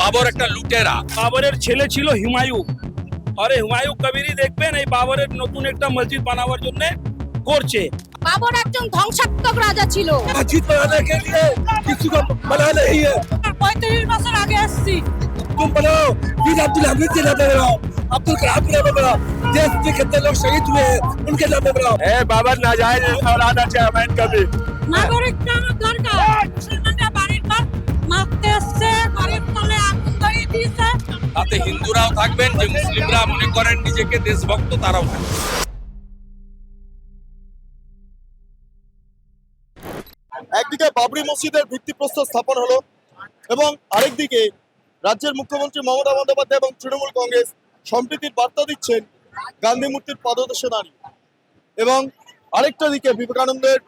বাবর একটা লুটেরা বাবরের ছেলে ছিল হুমায়ু আরে হুমায়ু কবিরই দেখবেন এই বাবরের নতুন একটা মসজিদ বানাবার জন্য করছে বাবর একজন ধ্বংসাত্মক রাজা ছিল मस्जिद बनाने के लिए किसी को मना नहीं है পঁয়ত্রিশ বছর আগে আসছি तुम बनाओ फिर अब्दुल हमीद के नाम पे बनाओ अब्दुल कलाम के नाम पे बनाओ देश में कितने लोग शहीद हुए हैं उनके नाम पे बनाओ এ বাবার নাজায়েজ औलादा চেয়ারম্যান কবি নাগরিক কেন এসছে গরিব তলে আগুন ধরিয়ে দিয়েছে। তাতে হিন্দুরাও থাকবেন যে মুসলিমরা মনে করেন নিজেকে দেশভক্ত তারাও থাকবেন। একদিকে বাবরি মসজিদের ভিত্তিপ্রস্তর স্থাপন হলো এবং আরেকদিকে রাজ্যের মুখ্যমন্ত্রী মমতা বন্দ্যোপাধ্যায় এবং তৃণমূল কংগ্রেস সম্প্রীতির বার্তা দিচ্ছেন গান্ধী মূর্তির পদদেশে দাঁড়িয়ে এবং আরেকটা দিকে বিবেকানন্দের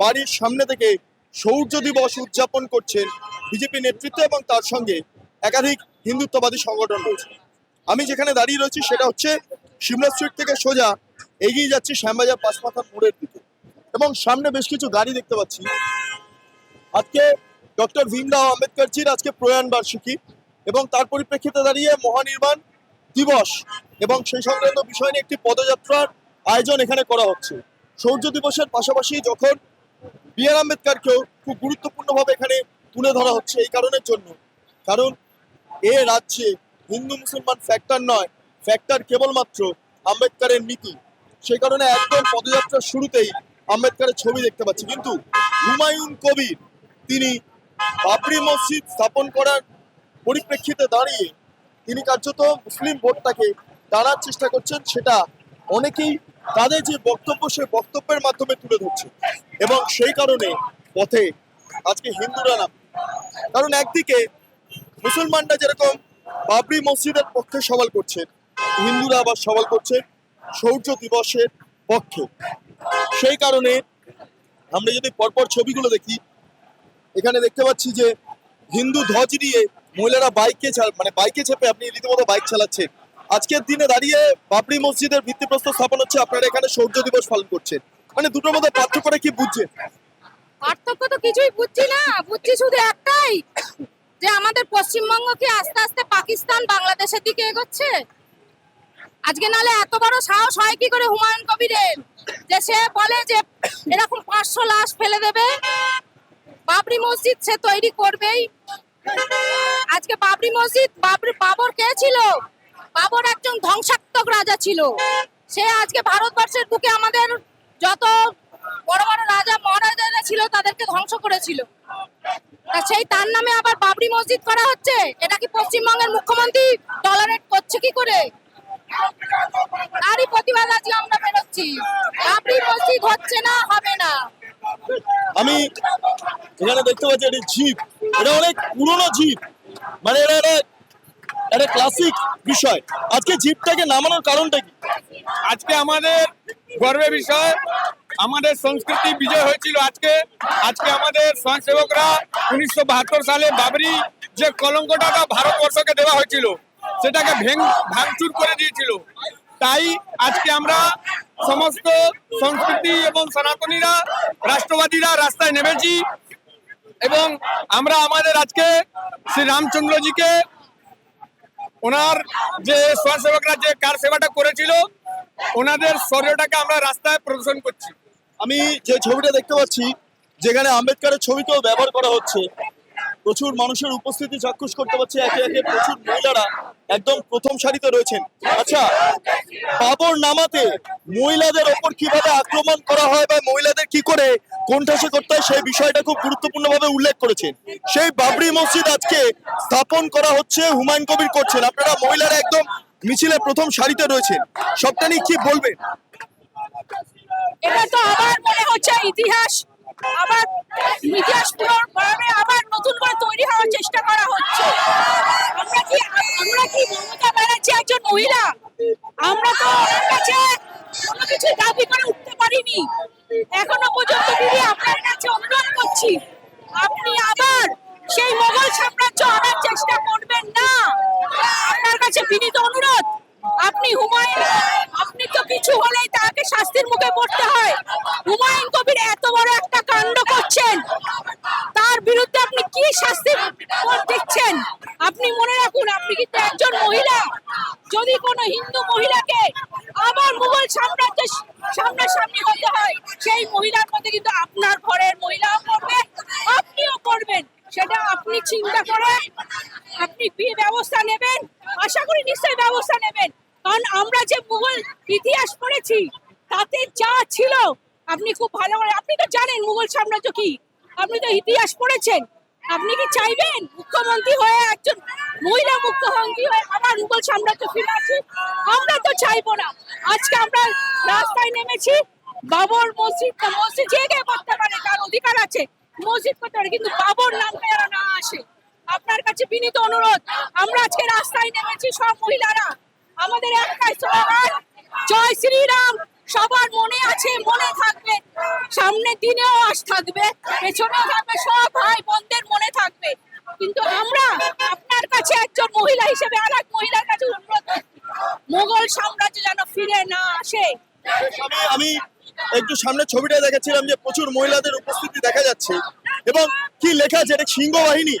বাড়ির সামনে থেকে সৌর্য দিবস উদযাপন করছেন বিজেপি নেতৃত্ব এবং তার সঙ্গে একাধিক হিন্দুত্ববাদী সংগঠন রয়েছে। আমি যেখানে দাঁড়িয়ে রয়েছি সেটা হচ্ছে সিমলা স্ট্রিট থেকে সোজা এগিয়ে যাচ্ছি শ্যামবাজার পাঁচমাথার মোড়ের দিকে। এবং সামনে বেশ কিছু গাড়ি দেখতে পাচ্ছি। আজকে ডক্টর ভীমরাও আম্বেদকরজির আজকে প্রয়াণ বার্ষিকী এবং তার পরিপ্রেক্ষিতে দাঁড়িয়ে মহানির্বাণ দিবস এবং সেই সংক্রান্ত বিষয় নিয়ে একটি পদযাত্রার আয়োজন এখানে করা হচ্ছে। সৌর্য দিবসের পাশাপাশি যখন বি আর আম্বেদকরকেও খুব গুরুত্বপূর্ণভাবে এখানে তুলে ধরা হচ্ছে এই কারণের জন্য। কারণ এ রাজ্যে হিন্দু মুসলমান ফ্যাক্টর নয় ফ্যাক্টর কেবলমাত্র আম্বেদকারের নীতি। সে কারণে একদম পদযাত্রার শুরুতেই আম্বেদকারের ছবি দেখতে পাচ্ছি। কিন্তু হুমায়ুন কবির, তিনি বাবরি মসজিদ স্থাপন করার পরিপ্রেক্ষিতে দাঁড়িয়ে তিনি কার্যত মুসলিম ভোটটাকে দাঁড়ার চেষ্টা করছেন, সেটা অনেকেই তাদের যে বক্তব্য, সে বক্তব্যের মাধ্যমে তুলে ধরছে। এবং সেই কারণে পথে আজকে হিন্দুরা নাম কারণ একদিকে মুসলমানরা যেরকম বাবরি মসজিদের পক্ষে সওয়াল করছে, হিন্দুরা আবার সওয়াল করছে শৌর্য দিবসের পক্ষে। সেই কারণে আমরা যদি পরপর ছবিগুলো দেখি, এখানে দেখতে পাচ্ছি যে হিন্দু ধ্বজ নিয়ে মহিলারা বাইকে মানে বাইকে চেপে আপনি রীতিমতো বাইক চালাচ্ছেন। আজকের দিনে দাঁড়িয়ে বাবরি মসজিদের ভিত্তিপ্রস্তর স্থাপন হচ্ছে, আপনারা এখানে সৌর্য দিবস পালন করছেন। মানে দুটোর মধ্যে পার্থক্যটা কি বুঝছেন? পার্থক্য তো কিছুই বুঝছি না। বুঝছি শুধু একটাই, যে আমাদের পশ্চিমবঙ্গ কি আস্তে আস্তে পাকিস্তান বাংলাদেশের দিকে এগোচ্ছে? আজকে নালে এত বড় সাহস হয় কি করে হুমায়ুন কবিরের? যে সে বলে যে এরকম পাঁচশো লাশ ফেলে দেবে, বাবরি মসজিদ সে তৈরি করবেই। আজকে বাবরি মসজিদ, বাবরি বাবর কে ছিল? বাবর একজন ধ্বংসাত্মক রাজা ছিল। সে আজকে ভারতবর্ষের বুকে আমাদের যত বড় বড় রাজা মহারাজারা ছিল তাদেরকে ধ্বংস করেছিল। তা সেই তার নামে আবার বাবরি মসজিদ করা হচ্ছে? এটা কি পশ্চিমবঙ্গের মুখ্যমন্ত্রী টলারেট করছে কি করে? তারই প্রতিবাদ আজকে আমরা বেরোচ্ছি। বাবরি মসজিদ হচ্ছে না হবে না। আমি এখানে দেখতে পাচ্ছি এটি জিপ এটা অনেক পুরনো জিপ মানে এটা একটা একটা ক্লাসিক বিষয়। আজকে জিপটাকে নামানোর কারণটা কি? আজকে আমাদের গর্বের বিষয় আমাদের সংস্কৃতি বিজয় হয়েছিল আজকে। আজকে আমাদের স্বয়ংসেবকরা উনিশশো বাহাত্তর সালে বাবরি যে কলঙ্কটা ভারতবর্ষকে দেওয়া হয়েছিল, সেটাকে ভেঙ, ভাঙচুর করে দিয়েছিল। তাই আজকে আমরা সমস্ত সংস্কৃতি এবং সনাতনীরা, রাষ্ট্রবাদীরা রাস্তায় নেমেছি এবং আমরা আমাদের আজকে শ্রী রামচন্দ্রজিকে ওনার যে স্বয়ংসেবকরা যে কার সেবাটা করেছিল, ওনাদের শরীরটাকে আমরা রাস্তায় প্রদর্শন করছি। আমি যে ছবিটা দেখতে পাচ্ছি, যেখানে আম্বেদকরের ছবিকেও ব্যবহার করা হচ্ছে, প্রচুর মানুষের উপস্থিতি চাক্ষুষ করতে পারছে, একে একে প্রচুর মহিলারা একদম প্রথম সারিতে রয়েছেন। আচ্ছা বাবর নামাতে মহিলাদের ওপর কীভাবে আক্রমণ করা হয় বা মহিলাদের কি করে কোণঠাসা করতে হয়, সেই বিষয়টা খুব গুরুত্বপূর্ণভাবে উল্লেখ করেছেন। সেই বাবরি মসজিদ আজকে স্থাপন করা হচ্ছে, হুমায়ুন কবির করছেন। আপনারা মহিলারা একদম মিছিলে প্রথম সারিতে রয়েছেন। সবটা নিয়ে কি বলবেন? এটা তো আবার মনে হচ্ছে ইতিহাস, আবার ইতিহাস পুনর্ভাবে আবার নতুন করে তৈরি হওয়ার চেষ্টা করা হচ্ছে। আমরা কি আমরা কি মমতা ব্যানার্জি একজন মহিলা? আমরা তো ওনার কাছে কোনো কিছু দাবি করে উঠতে পারিনি। এখনও পর্যন্ত দিদি আপনার কাছে অনুরোধ করছি, আপনি আবার সেই মোগল সাম্রাজ্য আনার চেষ্টা করবেন না। আপনার কাছে বিনীত অনুরোধ আপনি হুমায়ুন, আপনি তো কিছু হলেই তাকে শাস্তির মুখে পড়তে হয়। হুমায়ুন কবির এত বড় একটা কাণ্ড করছেন, তার বিরুদ্ধে আপনি কি শাস্তি দিচ্ছেন? আপনি মনে রাখুন, আপনি কিন্তু একজন মহিলা। যদি কোনো হিন্দু মহিলাকে আবার মুঘল সাম্রাজ্য সামনাসামনি হতে হয়, সেই মহিলার মধ্যে কিন্তু আপনার ঘরের মহিলাও করবে আপনিও করবেন সেটা আপনি চিন্তা করে আপনি কি ব্যবস্থা নেবেন? আশা করি নিশ্চয়ই ব্যবস্থা নেবেন। কারণ আমরা যে মুঘল ইতিহাস পড়েছি, তাতে যা ছিল, আপনি খুব ভালো করে আপনি তো জানেন মুঘল সাম্রাজ্য কি। আপনি তো ইতিহাস পড়েছেন। আপনি কি চাইবেন মুখ্যমন্ত্রী হয়ে একজন মহিলা মুখ্যমন্ত্রী হয়ে আবার মুঘল সাম্রাজ্য ফিরে আসুক? আমরা তো চাইব না। আজকে আমরা রাস্তায় নেমেছি। বাবর মসজিদ মসজিদ যে করতে পারে, তার অধিকার আছে। মসজিদ করতে পারে, কিন্তু বাবর নাম যেন না আসে। আপনার কাছে বিনীত অনুরোধ আমরা আজকে রাস্তায় নেমেছি সব মহিলারা। আমাদের একটাই স্লোগান জয় শ্রীরাম সবার মনে আছে মনে থাকবে সামনের দিনেও আস থাকবে পেছনেও থাকবে সব ভাই বোনদের মনে থাকবে। কিন্তু আমরা আপনার কাছে একজন মহিলা হিসেবে আর এক মহিলার কাছে অনুরোধ মোগল সাম্রাজ্য যেন ফিরে না আসে। আমি আমি একটু সামনে ছবিটা দেখাচ্ছিলাম যে প্রচুর মহিলাদের উপস্থিতি দেখা যাচ্ছে। এবং কি লেখা আছে? এটা সিংহ বাহিনী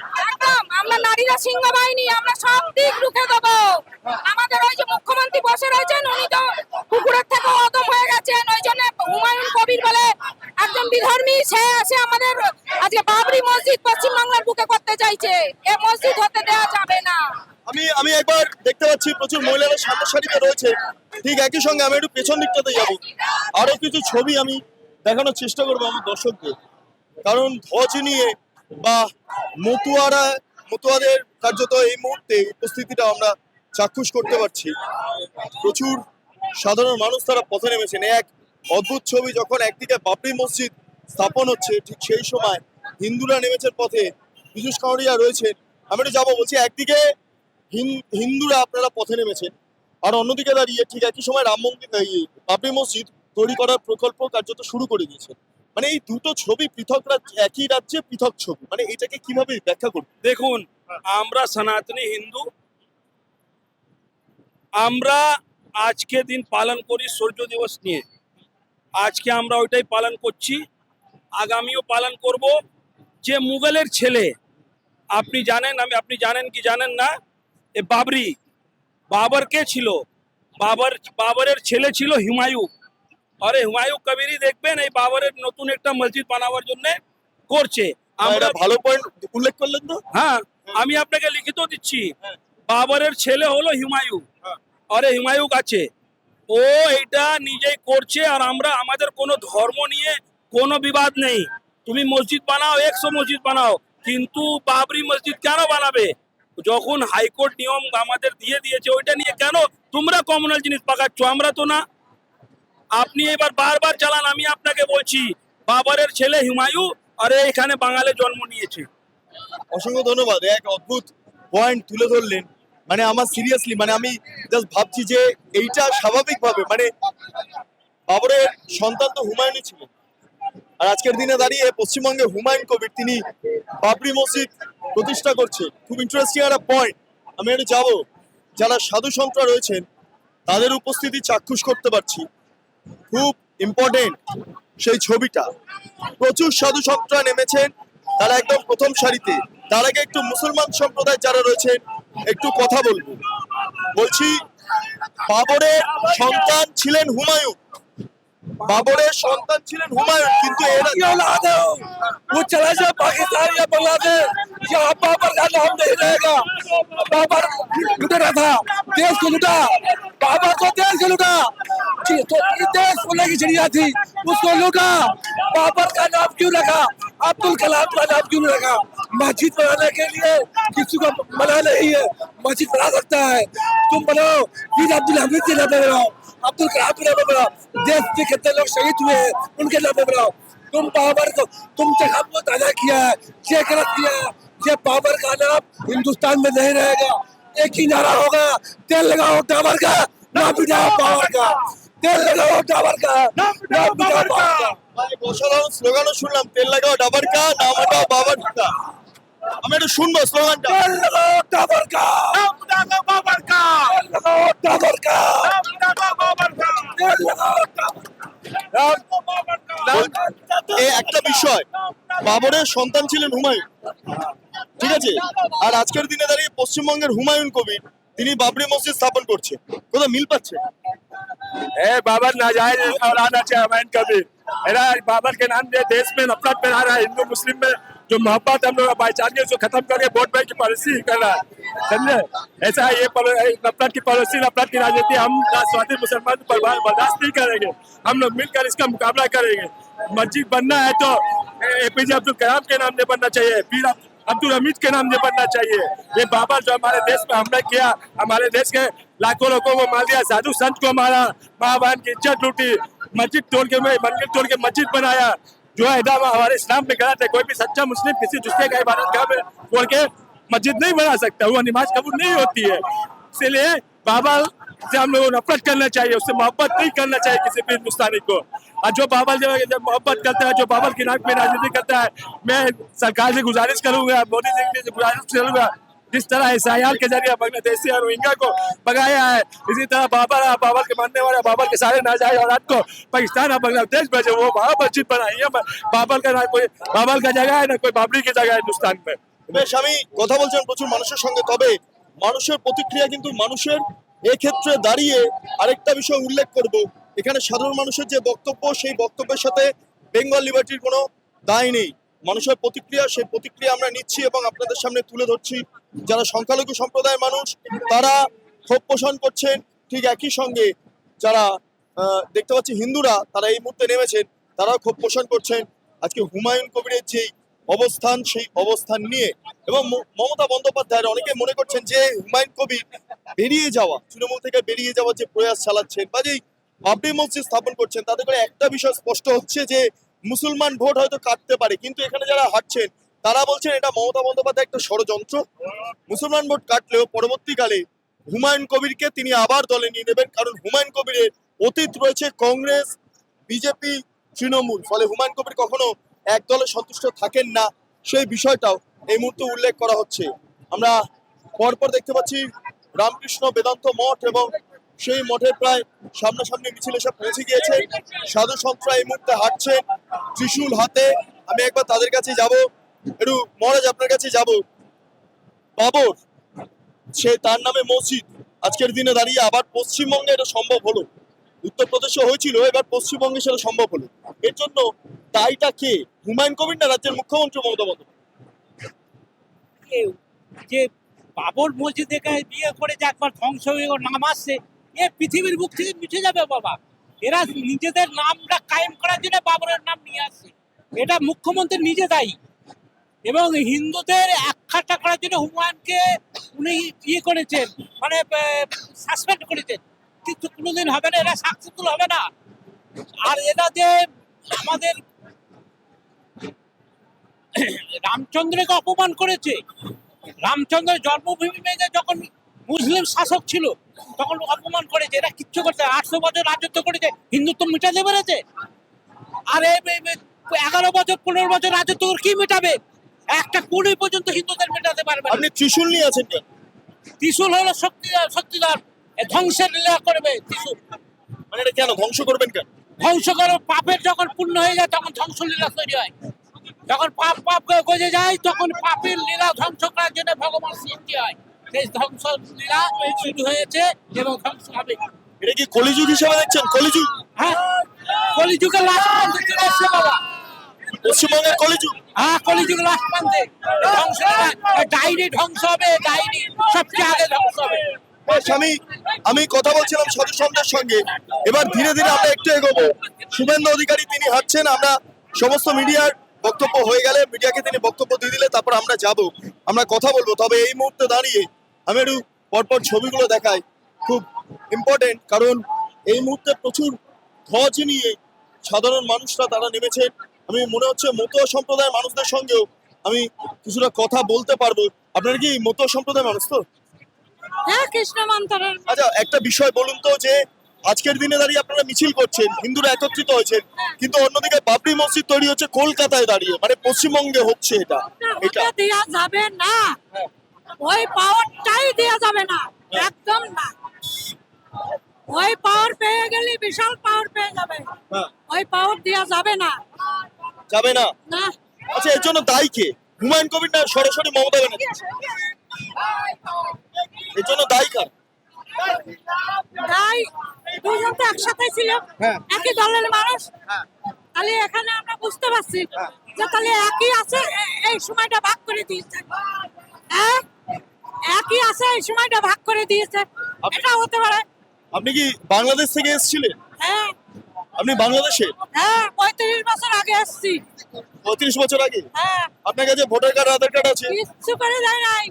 নারীরা সিংহ বাহিনী আমরা সব দিক রুখে দেবো। আমাদের ওই যে মুখ্যমন্ত্রী বসে রয়েছেন, উনি তো কুকুরের থেকে অদম হয়ে গেছেন। ওই জন্য হুমায়ুন কবির বলে একজন বিধর্মী, সে এসে আমাদের আজকে বাবরি মসজিদ পশ্চিমবাংলার বুকে করতে চাইছে। এ মসজিদ হতে দেওয়া যাবে না। আমি আমি একবার দেখতে পাচ্ছি প্রচুর মহিলারা সামনের রয়েছে। ঠিক একই সঙ্গে আমি একটু পেছন দিকটাতে যাব। আরও কিছু ছবি আমি দেখানোর চেষ্টা করব আমার দর্শকদের। কারণ ধ্বজ নিয়ে বা মতুয়ারা মতুয়াদের কার্যত এই মুহূর্তে উপস্থিতিটা আমরা চাক্ষুষ করতে পারছি। প্রচুর সাধারণ মানুষ তারা পথে নেমেছেন। এক অদ্ভুত ছবি যখন একদিকে বাবরি মসজিদ স্থাপন হচ্ছে, ঠিক সেই সময় হিন্দুরা নেমেছেন পথে। বিশেষ কাউরিয়া রয়েছেন। আমি একটু যাব, বলছি একদিকে হিন- হিন্দুরা আপনারা পথে নেমেছেন, আর অন্যদিকে দাঁড়িয়ে ঠিক একই সময় রাম মন্দির বাবরি মসজিদ তৈরি করার প্রকল্প কার্যত শুরু করে দিয়েছেন। মানে এই দুটো ছবি পৃথক একই রাজ্যে পৃথক ছবি। মানে এটাকে কীভাবে ব্যাখ্যা করবে? দেখুন, আমরা সনাতনী হিন্দু। আমরা আজকে দিন পালন করি সূর্য দিবস নিয়ে। আজকে আমরা ওইটাই পালন করছি। আগামীও পালন করব। যে মুঘলের ছেলে, আপনি জানেন, আমি আপনি জানেন কি জানেন না? এ বাবরি। বাবর কে ছিল? বাবর বাবরের ছেলে ছিল হুমায়ু আরে হুমায়ু কবিরই দেখবেন এই বাবরের নতুন একটা মসজিদ বানাবার জন্য করছে। আমরা আমরা ভালো পয়েন্ট উল্লেখ করলেন তো? হ্যাঁ আমি আপনাকে লিখিত দিচ্ছি। বাবরের ছেলে হলো হুমায়ু আরে হুমায়ু আছে ও এটা নিজেই করছে আর আমরা আমাদের কোনো ধর্ম নিয়ে কোনো বিবাদ নেই। তুমি মসজিদ বানাও একশো মসজিদ বানাও কিন্তু বাবরি মসজিদ কেন বানাবে? যখন হাইকোর্ট নিয়ম আমাদের দিয়ে দিয়েছে ওইটা নিয়ে কেন তোমরা কমনাল জিনিস পাকাচ্ছ? আমরা তো না। আপনি এবার বারবার চালান, আমি আপনাকে বলছি, বাবরের ছেলে হুমায়ু আরে এখানে বাঙালি জন্ম নিয়েছে। অসংখ্য ধন্যবাদ, এক অদ্ভুত পয়েন্ট তুলে ধরলেন। মানে আমার সিরিয়াসলি মানে আমি জাস্ট ভাবছি যে এইটা স্বাভাবিকভাবে মানে বাবরের সন্তান তো হুমায়ুনই ছিল। আর আজকের দিনে দাঁড়িয়ে পশ্চিমবঙ্গে হুমায়ুন কবির তিনি বাবরি মসজিদ প্রতিষ্ঠা করছে। খুব ইন্টারেস্টিং একটা পয়েন্ট আমি একটু যাব। যারা সাধু সন্তরা রয়েছেন, তাদের উপস্থিতি চাক্ষুষ করতে পারছি। খুব ইম্পর্টেন্ট সেই ছবিটা। প্রচুর সাধু সন্তরা নেমেছেন তারা একদম প্রথম সারিতে। তার আগে একটু মুসলমান সম্প্রদায় যারা রয়েছেন, একটু কথা বলব। বলছি, বাবরের সন্তান ছিলেন হুমায়ুন। বাবরের সন্তান ছিলেন হুমায়ুন কিন্তু এরা की औलाद है वो। वो चला जाए पाकिस्तान या बांग्लादेश यहाँ बाबर का नाम नहीं रहेगा बाबर लुटेरा था देश को लुटा बाबर को देश को लुटा जी, तो ये देश सोने की चिड़िया थी उसको लुटा बाबर का नाम क्यों रखा अब्दुल कलाम का नाम क्यों रखा मस्जिद बनाने के लिए किसी को मना नहीं है मस्जिद बना सकता है तुम बनाओ वीर अब्दुल हमीद के नाम पे बनाओ अब्दुल कलाम के नाम पे बनाओ देश के कितने लोग शहीद हुए हैं उनके नाम पे बनाओ तुम बाबर को तुम जगह को ताजा किया है ये गलत किया है ये बाबर का नाम हिंदुस्तान में नहीं रहेगा एक ही नारा होगा तेल लगाओ टावर का नाम मिटाओ बाबर का तेल लगाओ टावर का नाम मिटाओ बाबर का ভাই, অসাধারণ স্লোগানও শুনলাম তেল লাগাও ডাবার কা নাম হটাও বাবার কা আমি একটু শুনবো স্লোগানটা तेल लगाओ সন্তান ছিলেন হুমায়ুন ঠিক আছে আর আজকের দিনে দাঁড়িয়ে পশ্চিমবঙ্গের হুমায়ুন কবির তিনি বাবরি মসজিদ স্থাপন করছে কোথাও মিল পাচ্ছে ए बाबर नाजायज और आना चाहिए हमारे कभी मेरा बाबर के नाम से देश में नफरत फैला रहा है हिंदू मुस्लिम में जो मोहब्बत हम लोग भाईचारे उसको खत्म करके वोट बैंक की पॉलिसी कर रहा है समझे ऐसा है ये पॉल- ये नफरत की पॉलिसी नफरत की राजनीति हम राष्ट्रवादी मुसलमान पर बर्दाश्त नहीं करेंगे हम लोग मिलकर इसका मुकाबला करेंगे मस्जिद बनना है तो एपीजे अब्दुल कलाम के नाम से बनना चाहिए फिर अब्दुल हमीद के नाम से बनना चाहिए। ये बाबा जो हमारे देश में हमला किया, हमारे देश के लाखों लोगों को मार दिया, साधु संत को मारा माँ बहन की इज़्ज़त लूटी, मस्जिद तोड़ के मंदिर तोड़ के मस्जिद बनाया। जो है हमारे इस्लाम में गलत है, कोई भी सच्चा मुस्लिम किसी दूसरे का इबादत में तोड़ के मस्जिद नहीं बना सकता, वो नमाज़ कबूल नहीं होती है। इसीलिए बाबर से हम लोगों को नफरत करना चाहिए उससे मोहब्बत नहीं करना चाहिए किसी भी हिंदुस्तानी को और जो बाबर जो है, जब मोहब्बत करता है जो बाबर की नाक में राजनीति करता है मैं सरकार से गुजारिश करूंगा मोदी जी से गुजारिश करूंगा जिस तरह ईसाइयाल के जरिए बांग्लादेशी और रोहिंगा को भगाया है इसी तरह बाबर और बाबर के मानने वाले बाबर के सारे नाजायज औलाद को पाकिस्तान और बांग्लादेश भेजे वो वहाँ मस्जिद बनाई है बाबर का ना कोई बाबर का जगह है ना कोई बाबरी की जगह है हिंदुस्तान में বেশ আমি কথা বলছিলাম প্রচুর মানুষের সঙ্গে তবে মানুষের প্রতিক্রিয়া কিন্তু মানুষের এক্ষেত্রে দাঁড়িয়ে আরেকটা বিষয় উল্লেখ করব। এখানে সাধারণ মানুষের যে বক্তব্য, সেই বক্তব্যের সাথে বেঙ্গল লিবার্টির কোনো দায় নেই। মানুষের প্রতিক্রিয়া, সেই প্রতিক্রিয়া আমরা নিচ্ছি এবং আপনাদের সামনে তুলে ধরছি। যারা সংখ্যালঘু সম্প্রদায়ের মানুষ, তারা ক্ষোভ পোষণ করছেন। ঠিক একই সঙ্গে যারা দেখতে পাচ্ছি হিন্দুরা, তারা এই মুহূর্তে নেমেছেন, তারাও ক্ষোভ পোষণ করছেন। আজকে হুমায়ুন কবিরের যেই অবস্থান, সেই অবস্থান নিয়ে। এবং মমতা বন্দ্যোপাধ্যায়ের অনেকে মনে করছেন যে হুমায়ুন কবির বেরিয়ে যাওয়া, তৃণমূল থেকে বেরিয়ে যাওয়ার যে প্রয়াস চালাচ্ছেন বা যেই বাবরি মসজিদ স্থাপন করছেন, তাতে করে একটা বিষয় স্পষ্ট হচ্ছে যে মুসলমান ভোট হয়তো কাটতে পারে, কিন্তু এখানে যারা হাঁটছেন, তারা বলছেন এটা মমতা বন্দ্যোপাধ্যায় একটা ষড়যন্ত্র। মুসলমান ভোট কাটলেও পরবর্তীকালে হুমায়ুন কবিরকে তিনি আবার দলে নিয়ে নেবেন, কারণ হুমায়ুন কবিরের অতীত রয়েছে কংগ্রেস, বিজেপি, তৃণমূল। ফলে হুমায়ুন কবির কখনো এক দলে সন্তুষ্ট থাকেন না, সেই বিষয়টাও এই মুহূর্তে উল্লেখ করা হচ্ছে। আমরা পরপর দেখতে পাচ্ছি রামকৃষ্ণ বেদান্ত মঠ এবং সেই মঠের প্রায় সামনাসামনি মিছিল এসে পৌঁছে গিয়েছে। সাধু সন্তরা এই মুহূর্তে হাঁটছে ত্রিশূল হাতে। আমি একবার তাদের কাছে যাব। একটু মহারাজ আপনার কাছে যাব। বাবর, সে তার নামে মসজিদ। আজকের দিনে দাঁড়িয়ে আবার পশ্চিমবঙ্গে এটা সম্ভব হলো। উত্তরপ্রদেশে হয়েছিল, এবার পশ্চিমবঙ্গে সেটা সম্ভব হলো। এর জন্য দায়টা কে? হুমায়ুন কবির না রাজ্যের মুখ্যমন্ত্রী মমতা বন্দ্যোপাধ্যায়? যে বাবর মসজিদে বিয়ে করে যে একবার ধ্বংস হয়ে ওর নাম আসছে, এ পৃথিবীর বুক থেকে মিঠে যাবে বাবা। এরা নিজেদের নামটা কায়েম করার জন্য বাবরের নাম নিয়ে আসছে। এটা মুখ্যমন্ত্রী নিজে দায়ী। এবং হিন্দুদের একখাটা করার জন্য হুমায়ুনকে উনি ইয়ে করেছেন মানে সাসপেন্ড করেছেন। কিন্তু কোনোদিন হবে না, এরা সাকসেসফুল হবে না। আর এরা যে আমাদের রামচন্দ্রকে অপমান করেছে। রামচন্দ্রের জন্মভূমি মেঘে যখন মুসলিম শাসক ছিল তখন অপমান করেছে। এরা কিচ্ছু করতে আটশো বছর রাজত্ব করেছে হিন্দুত্ব মিটাতে পেরেছে। আর এগারো বছর পনেরো বছর রাজত্ব করে কি মেটাবে? একটা কুড়ি পর্যন্ত হিন্দুদের মেটাতে পারবে আপনি ত্রিশূল নিয়ে আছেন ত্রিশূল হলো শক্তিদার শক্তিদার ধ্বংসের লীলা করবে ত্রিশূল। মানে এটা কেন? ধ্বংস করবেন কেন? ধ্বংস করো পাপের যখন পূর্ণ হয়ে যায় তখন ধ্বংস লীলা তৈরি হয়। যখন পাপ পাপ করে গজে যায় তখন পাপের লীলা ধ্বংস করার জন্য ভগবান সৃষ্টি হয়। সেই ধ্বংস লীলা শুরু হয়েছে এবং ধ্বংস হবে। এটা কি কলিযুগ হিসেবে দেখছেন? কলিযুগ? হ্যাঁ কলিযুগের লাস্ট প্রান্তে চলে এসছে বাবা। পশ্চিমবঙ্গের কলিযুগ? হ্যাঁ কলিযুগের লাস্ট প্রান্তে। ধ্বংস ডাইনি ধ্বংস হবে ডাইনি সবচেয়ে আগে ধ্বংস হবে। বেশ, আমি কথা বলছিলাম সাধু সন্তের সঙ্গে। এবার ধীরে ধীরে আমরা একটু এগোবো। শুভেন্দু অধিকারী তিনি হাঁটছেন আমরা সমস্ত মিডিয়ার বক্তব্য হয়ে গেলে মিডিয়াকে তিনি বক্তব্য দিয়ে দিলে তারপর আমরা যাব। আমরা কথা বলব। তবে এই মুহূর্তে দাঁড়িয়ে আমি একটু পরপর ছবিগুলো দেখাই খুব ইম্পর্টেন্ট কারণ এই মুহূর্তে প্রচুর ধ্বজ নিয়ে সাধারণ মানুষরা তারা নেমেছেন আমি মনে হচ্ছে মতুয়া সম্প্রদায়ের মানুষদের সঙ্গেও আমি কিছুটা কথা বলতে পারব। আপনারা কি মতুয়া সম্প্রদায়ের মানুষ তো? হ্যাঁ কৃষ্ণ আচ্ছা একটা বিষয় বলুন তো যে আজকের দিনে দাঁড়িয়ে আপনারা মিছিল করছেন হিন্দুরা একত্রিত হয়েছেন কিন্তু অন্যদিকে বাবরি মসজিদ তৈরি হচ্ছে কলকাতায় দাঁড়িয়ে মানে পশ্চিমবঙ্গে হচ্ছে এটা এটা। দেওয়া যাবে না। ওই পাওয়ারটাই দেওয়া যাবে না একদম না। ওই পাওয়ার পেয়ে গেলে বিশাল পাওয়ার পেয়ে যাবে। হ্যাঁ, ওই পাওয়ার দেওয়া যাবে না। যাবে না? না। আচ্ছা এর জন্য দায়ী কে? হুমায়ুন কবির না সরাসরি মমতা ব্যানার্জি? এর জন্য দায়ী কার? তাই দুজন তো একসাথে ছিল। হ্যাঁ। একই দলের মানুষ। তাহলে এখানে আমরা বুঝতে পারছি যে তাহলে একই আছে এই সময়টা ভাগ করে দিয়েছে। হ্যাঁ? একই আছে এই সময়টা ভাগ করে দিয়েছে। এটা হতে পারে। আপনি কি বাংলাদেশ থেকে এসেছিলেন? হ্যাঁ। আপনি বাংলাদেশে? হ্যাঁ পঁয়ত্রিশ বছর আগে এসছি। পঁয়ত্রিশ বছর আগে? হ্যাঁ। আপনার কাছে ভোটার কার্ড আধার কার্ড আছে? কিচ্ছু করে দেয় নাই।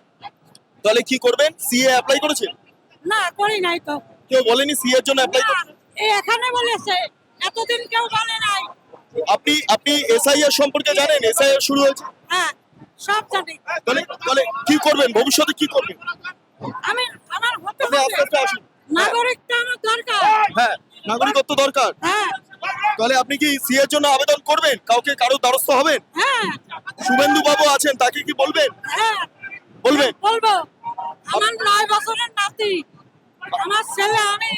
তাহলে কি করবেন? সিএ অ্যাপ্লাই করেছেন? না করি নাই তো। কেউ বলেনি সিএ এর জন্য অ্যাপ্লাই করতে এখানে বলেছে এতদিন কেউ বলে নাই। আপনি আপনি এসআইআর সম্পর্কে জানেন? এসআইআর শুরু হয়েছে? হ্যাঁ সব জানি। তাহলে তাহলে কি করবেন? ভবিষ্যতে কি করবেন? আমি আমার হতে হবে। আসুন। নাগরিকটা আমার দরকার। হ্যাঁ নাগরিকত্ব দরকার। হ্যাঁ। তাহলে আপনি কি সিএ এর জন্য আবেদন করবেন? কাউকে কারও দ্বারস্থ হবেন? হ্যাঁ। শুভেন্দু বাবু আছেন তাকে কি বলবেন? হ্যাঁ। বলবেন? বলব। আমার নয় বছরের নাতি। আমার ছেলে আমি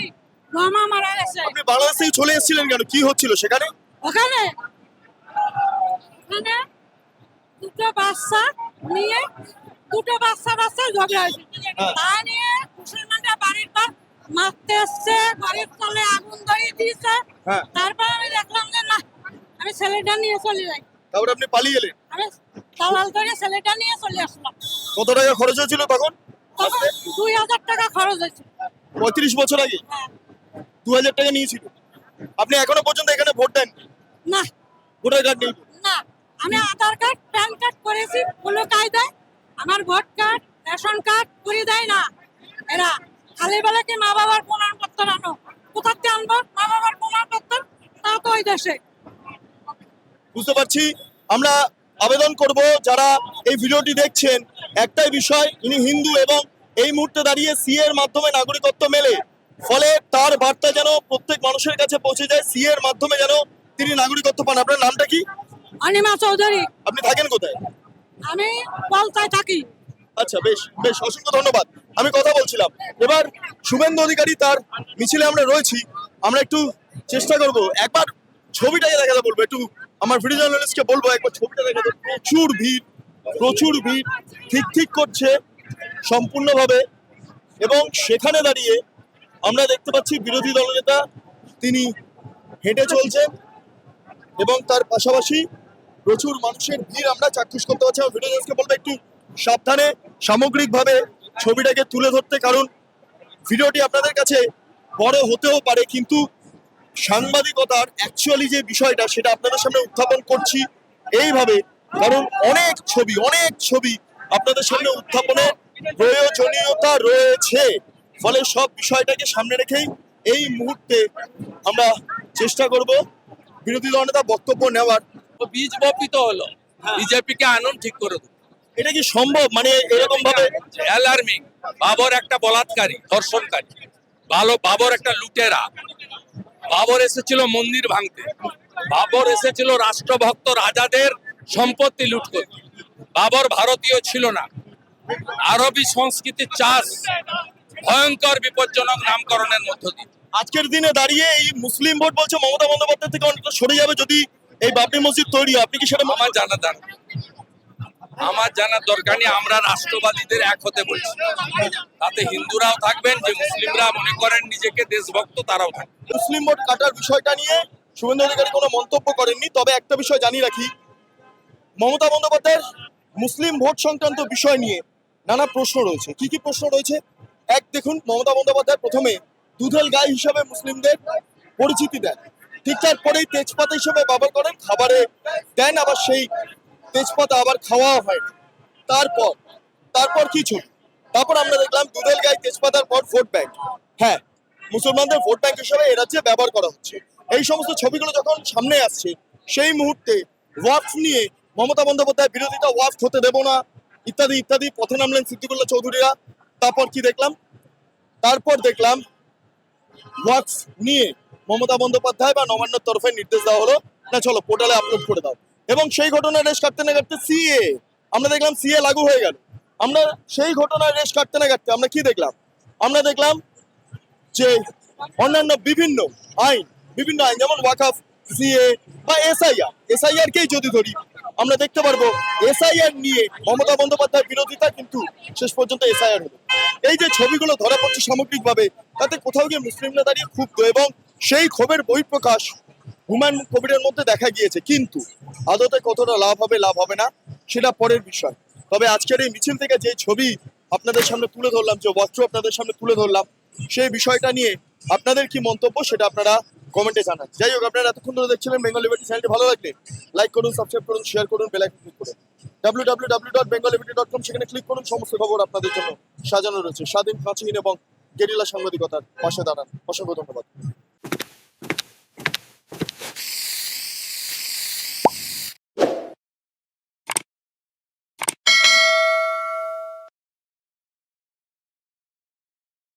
মামা মারা গেছে। আপনি বাংলাদেশ থেকে চলে এসেছিলেন কেন? কি হচ্ছিল সেখানে? ওখানে? ওখানে দুটো বাচ্চা নিয়ে দুটো বাচ্চা বাচ্চা ঝগড়া হয়েছে। হ্যাঁ। তা নিয়ে মুসলমানরা বাড়ির পর মারতে এসছে বাড়ির তলে আগুন ধরিয়ে দিয়েছে। হ্যাঁ। তারপর আমি দেখলাম যে না আমি ছেলেটা নিয়ে চলে যাই। তারপরে আপনি পালিয়ে এলেন? আমি দালাল ধরে ছেলেটা নিয়ে চলে আসলাম। কত টাকা খরচ হয়েছিল তখন? দুই হাজার টাকা খরচ হয়েছে। পঁয়ত্রিশ বছর আগে? হ্যাঁ। দু হাজার টাকা নিয়েছিল? আপনি এখনও পর্যন্ত এখানে ভোট দেন? না। ভোটার কার্ড নেই না। আমি আধার কার্ড প্যান কার্ড করেছি কোনো কায়দায়। আমার ভোট কার্ড রেশন কার্ড করে দেয় না এরা। খালি বেলা কি মা বাবার প্রমাণপত্র আনো? কোথাতে আনব? মা বাবার প্রমাণপত্র? তা তো ওই দেশে। বুঝতে পারছি। আমরা আবেদন করব যারা এই ভিডিওটি দেখছেন একটাই বিষয় ইনি হিন্দু এবং এই মুহূর্তে দাঁড়িয়ে সিএ এর মাধ্যমে নাগরিকত্ব মেলে। ফলে তার বার্তা যেন প্রত্যেক মানুষের কাছে পৌঁছে যায় সিএ এর মাধ্যমে যেন তিনি নাগরিকত্ব পান। আপনার নামটা কি? অনিমা চৌধুরী। আপনি থাকেন কোথায়? আমি বলতায় থাকি। আচ্ছা বেশ বেশ অসংখ্য ধন্যবাদ। আমি কথা বলছিলাম। এবার শুভেন্দু অধিকারী তার মিছিলে আমরা রয়েছি। আমরা একটু চেষ্টা করব। একবার ছবিটাকে দেখাতে বলব। একটু আমার ভিডিও জার্নালিস্টকে বলব একবার ছবিটা দেখাতে। প্রচুর ভিড়। প্রচুর ভিড়, ঠিক ঠিক করছে সম্পূর্ণভাবে এবং সেখানে দাঁড়িয়ে আমরা দেখতে পাচ্ছি বিরোধী দলনেতা, তিনি হেঁটে চলছেন এবং তার পাশাপাশি প্রচুর মানুষের ভিড় আমরা চাক্ষুষ করতে পারছি। আমার ভিডিও জার্নালিস্টকে বলব একটু সাবধানে, সামগ্রিকভাবে ছবিটাকে তুলে ধরতে, কারণ ভিডিওটি আপনাদের কাছে বড় হতেও পারে, কিন্তু সাংবাদিকতার অ্যাকচুয়ালি যে বিষয়টা, সেটা আপনাদের সামনে উত্থাপন করছি। এইভাবে কারণ অনেক ছবি অনেক ছবি আপনাদের সামনে উত্থাপনের প্রয়োজনীয়তা রয়েছে। ফলে সব বিষয়টাকে সামনে রেখেই এই মুহূর্তে আমরা চেষ্টা করব বিরোধী দলনেতা বক্তব্য নেওয়ার। বীজ বপিত হলো বিজেপিকে আনুন ঠিক করে দেবো। এটা কি সম্ভব? মানে এরকম ভাবে অ্যালার্মিং বাবর একটা বলাৎকারী ধর্ষণকারী ভালো বাবর একটা লুটেরা। বাবর এসেছিল মন্দির ভাঙতে বাবর এসেছিল রাষ্ট্রভক্ত রাজাদের সম্পত্তি লুট করতে বাবর ভারতীয় ছিল না। আরবি সংস্কৃতির চাষ ভয়ঙ্কর বিপজ্জনক নামকরণের মধ্য দিয়ে। আজকের দিনে দাঁড়িয়ে এই মুসলিম ভোট বলছে মমতা বন্দ্যোপাধ্যায় থেকে অনেকটা সরে যাবে যদি এই বাবরি মসজিদ তৈরি আপনি কি সেটা আমার জানা দরকার আমার জানার দরকার নেই আমরা রাষ্ট্রবাদীদের এক হতে বলছি। তাতে হিন্দুরাও থাকবেন যে মুসলিমরা মনে করেন নিজেকে দেশভক্ত তারাও থাকবেন। মুসলিম ভোট কাটার বিষয়টা নিয়ে শুভেন্দু অধিকারী কোনো মন্তব্য করেননি তবে একটা বিষয় জানিয়ে রাখি। মমতা বন্দ্যোপাধ্যায়ের মুসলিম ভোট সংক্রান্ত বিষয় নিয়ে নানা প্রশ্ন রয়েছে। কি কি প্রশ্ন রয়েছে? এক, দেখুন, মমতা বন্দ্যোপাধ্যায় প্রথমে দুধেল গায়ে হিসাবে মুসলিমদের পরিচিতি দেন। ঠিক তারপরেই তেজপাতা হিসেবে ব্যবহার করেন, খাবারে দেন, আবার সেই তেজপাতা আবার খাওয়া হয় তারপর তারপর কি ছবি? তারপর আমরা দেখলাম দুধেল গায়ে তেজপাতার পর ভোট ব্যাংক। হ্যাঁ মুসলমানদের ভোট ব্যাংক হিসেবে এ রাজ্যে ব্যবহার করা হচ্ছে। এই সমস্ত ছবিগুলো যখন সামনে আসছে, সেই মুহূর্তে ওয়াকফ নিয়ে মমতা বন্দ্যোপাধ্যায় বিরোধিতা ওয়াকফ হতে দেব না। ইত্যাদি ইত্যাদি। পথে নামলেন সিদ্দিকুল্লাহ চৌধুরীরা। তারপর কি দেখলাম? তারপর দেখলাম ওয়াকফ নিয়ে মমতা বন্দ্যোপাধ্যায় বা নবান্নর তরফে নির্দেশ দেওয়া হলো, না, চলো পোর্টালে আপলোড করে দাও। এবং সেই ঘটনার রেশ কাটতে না কাটতে সিএ, আমরা দেখলাম সিএ লাগু হয়ে গেল। আমরা সেই ঘটনার রেশ কাটতে না কাটতে আমরা কি দেখলাম? আমরা দেখলাম যে অন্যান্য বিভিন্ন আইন বিভিন্ন আইন, যেমন ওয়াকাফ, সিএ বা এসআইআর এসআইআর কেই যদি ধরি আমরা দেখতে পারব এসআইআর নিয়ে মমতা বন্দ্যোপাধ্যায় বিরোধিতা কিন্তু শেষ পর্যন্ত এসআইআর হলো। এই যে ছবিগুলো ধরা পড়ছে সামগ্রিকভাবে, তাতে কোথাও গিয়ে মুসলিমরা দাঁড়িয়ে ক্ষুব্ধ এবং সেই ক্ষোভের বহিঃপ্রকাশ হুমায়ুন কবিরের মধ্যে দেখা গিয়েছে। কিন্তু আদতে কতটা লাভ হবে লাভ হবে না, সেটা পরের বিষয়। তবে আজকের এই মিছিল থেকে যে ছবি আপনাদের সামনে তুলে ধরলাম, যে বস্ত্র আপনাদের সামনে তুলে ধরলাম, সেই বিষয়টা নিয়ে আপনাদের কি মন্তব্য সেটা আপনারা কমেন্টে জানান। যাই হোক, আপনারা এতক্ষণ ধরে দেখছিলেন বেঙ্গল লিবার্টি চ্যানেলটি ভালো লাগলে লাইক করুন সাবস্ক্রাইব করুন শেয়ার করুন বেল আইকন ক্লিক করুন। W W W dot Bengal dot com সেখানে ক্লিক করুন, সমস্ত খবর আপনাদের জন্য সাজানো রয়েছে। স্বাধীন প্রাচীন এবং গেরিলা সাংবাদিকতার পাশে দাঁড়ান। অসংখ্য ধন্যবাদ।